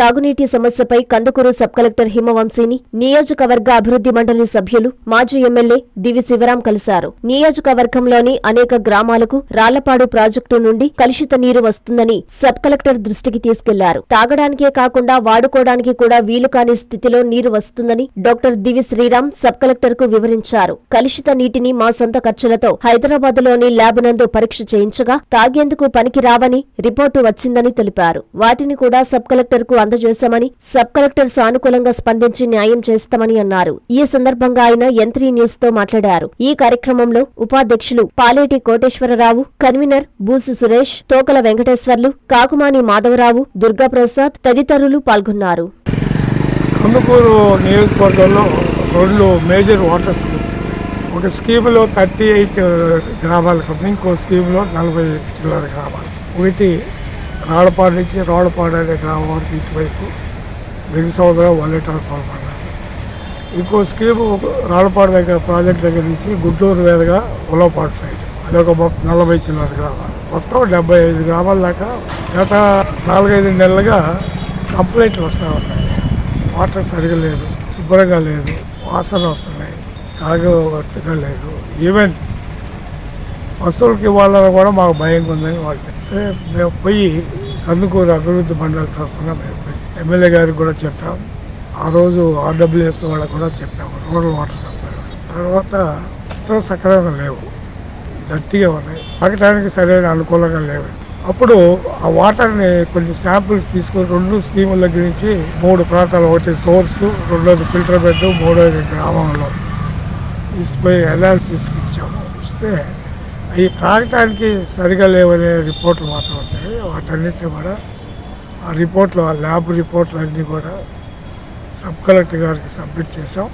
తాగునీటి సమస్యపై Kandukur sub collector హిమవంశీని నియోజకవర్గ అభివృద్ధి మండలి సభ్యులు మాజీ ఎమ్మెల్యే దివి శివరాం కలిశారు. నియోజకవర్గంలోని అనేక గ్రామాలకు రాళ్ళపాడు ప్రాజెక్టు నుండి కలుషిత నీరు వస్తుందని సబ్ కలెక్టర్ దృష్టికి తీసుకెళ్ళారు. తాగడానికే కాకుండా వాడుకోవడానికి కూడా వీలు కాని స్థితిలో నీరు వస్తుందని డాక్టర్ దివి శ్రీరామ్ సబ్ కలెక్టర్కు వివరించారు. కలుషిత నీటిని మా సొంత ఖర్చులతో హైదరాబాద్లోని ల్యాబ్ నందు పరీక్ష చేయించగా తాగేందుకు పనికి రావని రిపోర్టు వచ్చిందని తెలిపారు. వాటిని కూడా సబ్ కలెక్టర్కు అందజేశామని సబ్ కలెక్టర్ సానుకూలంగా స్పందించి న్యాయం చేస్తామని అన్నారు. ఈ సందర్భంగా ఆయన ఎంత్రీ న్యూస్తో మాట్లాడారు. ఈ కార్యక్రమంలో ఉపాధ్యక్షులు పాలేటి కోటేశ్వరరావు కన్వీనర్ బూసి సురేష్ తోకల వెంకటేశ్వర్లు కాకుమాని మాధవరావు దుర్గాప్రసాద్ తదితరులు పాల్గొన్నారు. కందుకూరు నియోజకవర్గంలో రెండు మేజర్ వాటర్ స్కీమ్స్. ఒక స్కీమ్లో థర్టీ ఎయిట్ గ్రామాలకు ఇంకో స్కీమ్లో నలభై చిల్లర గ్రామాలు. ఒకటి రాళ్ళపాడు నుంచి రాళ్ళపాడు అనే గ్రామం ఇటువైపు వెగి సముద్రం వల్లేటారు ఇంకో స్కీమ్ రాళ్ళపాడు దగ్గర ప్రాజెక్ట్ దగ్గర నుంచి గుంటూరు మీదుగా ఉలవపాడు సైడ్. అదొక నలభై చిన్న గ్రామాలు. మొత్తం డెబ్బై ఐదు గ్రామాల దాకా గత నాలుగైదు నెలలుగా కంప్లైంట్లు వస్తూ ఉన్నాయి. వాటర్ సరిగా లేదు శుభ్రంగా లేదు వాసన వస్తున్నాయి తాగట్టుగా లేదు ఈవెన్ వస్తువులకి ఇవ్వాలని కూడా మాకు భయంగా ఉందని వాళ్ళు సరే మేము పోయి కందుకూరు అభివృద్ధి మండలి తరఫున మేము పోయి ఎమ్మెల్యే గారికి కూడా చెప్పాం. ఆ రోజు ఆర్డబ్ల్యూఎస్ వాళ్ళకి కూడా చెప్పాము రూరల్ వాటర్ సప్లై తర్వాత ఇతర సక్రమంగా లేవు. గట్టిగా ఉన్నాయి. తాగటానికి సరైన అనుకూలంగా లేవు. అప్పుడు ఆ వాటర్ని కొన్ని శాంపిల్స్ తీసుకొని రెండు స్కీముల దగ్గర నుంచి మూడు ప్రాంతాలు ఒకటి సోర్స్ రెండోది ఫిల్టర్ బెడ్ మూడోది గ్రామంలో తీసుకుపోయి అనాలిసిస్ ఇచ్చాము. ఇస్తే అవి తాగటానికి సరిగా లేవనే రిపోర్ట్లు మాత్రం వచ్చాయి. వాటన్నిటిని కూడా ఆ రిపోర్ట్లు ఆ ల్యాబ్ రిపోర్ట్లు అన్నీ కూడా సబ్ కలెక్టర్ గారికి సబ్మిట్ చేసాం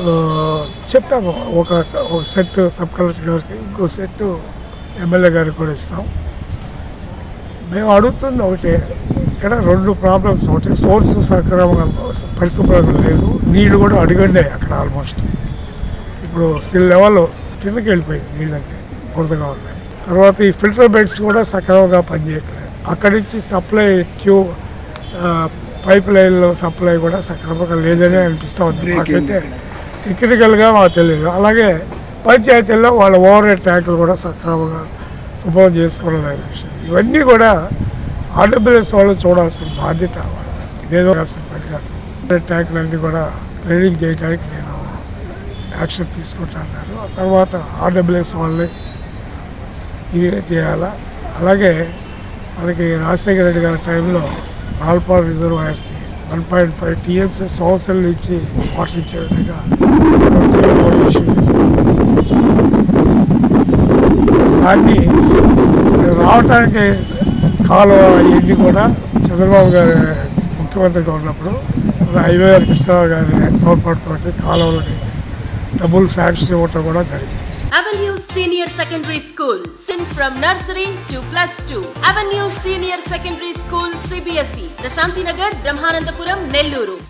ఆ, చెప్పాము ఒక ఒక సెట్ సబ్ కలెక్టర్ గారికి ఇంకో సెట్ ఎమ్మెల్యే గారికి కూడా ఇస్తాం. మేము అడుగుతుంది ఒకటే ఇక్కడ రెండు ప్రాబ్లమ్స్ ఒకటి సోర్స్ సక్రమంగా పరిశుభ్రంగా లేదు నీళ్ళు కూడా అడుగండే అక్కడ ఆల్మోస్ట్. ఇప్పుడు స్టిల్ లెవెల్ కిందకి వెళ్ళిపోయింది నీళ్ళంటే బురదగా ఉన్నాయి. తర్వాత ఈ ఫిల్టర్ బెడ్స్ కూడా సక్రమంగా పనిచేయట్లేదు. అక్కడి నుంచి సప్లై ట్యూబ్ పైప్ లైన్లో సప్లై కూడా సక్రమంగా లేదని అనిపిస్తూ ఉంది. మాకైతే టెక్నికల్గా మాకు తెలియదు అలాగే పంచాయతీల్లో వాళ్ళ ఓవర్ హెడ్ ట్యాంకులు కూడా సక్రమంగా శుభ్రం చేసుకోవడం విషయం. ఇవన్నీ కూడా ఆర్డబ్ల్యూఎస్ వాళ్ళు చూడాల్సిన బాధ్యత. ఇదేదో కాదు. ట్యాంకులన్నీ కూడా ట్రైనింగ్ చేయడానికి నేను యాక్షన్ తీసుకుంటున్నారు ఆ తర్వాత ఆర్డబ్ల్యూఎస్ వాళ్ళని ఇదే చేయాలా? అలాగే మనకి రాజశేఖర రెడ్డి గారి టైంలో ఆల్పాల్ రిజర్వాయర్కి వన్ పాయింట్ ఫైవ్ టీఎంసీ సంవత్సరాలు ఇచ్చి వాటర్ ఇచ్చే విధంగా ఇష్యూ చేస్తాం దాన్ని రావటానికి కాలువ ఇవన్నీ కూడా చంద్రబాబు గారు ముఖ్యమంత్రిగా ఉన్నప్పుడు హైవే గారి కృష్ణరావు గారి తోడ్పాటుతో కాలువలకి డబ్బులు శాంక్షన్ ఇవ్వటం కూడా జరిగింది. Avenue Senior Secondary School, SIN from nursery to plus 2. Avenue Senior Secondary School, CBSE, Prashanti Nagar, Brahmanandapuram, Nelluru.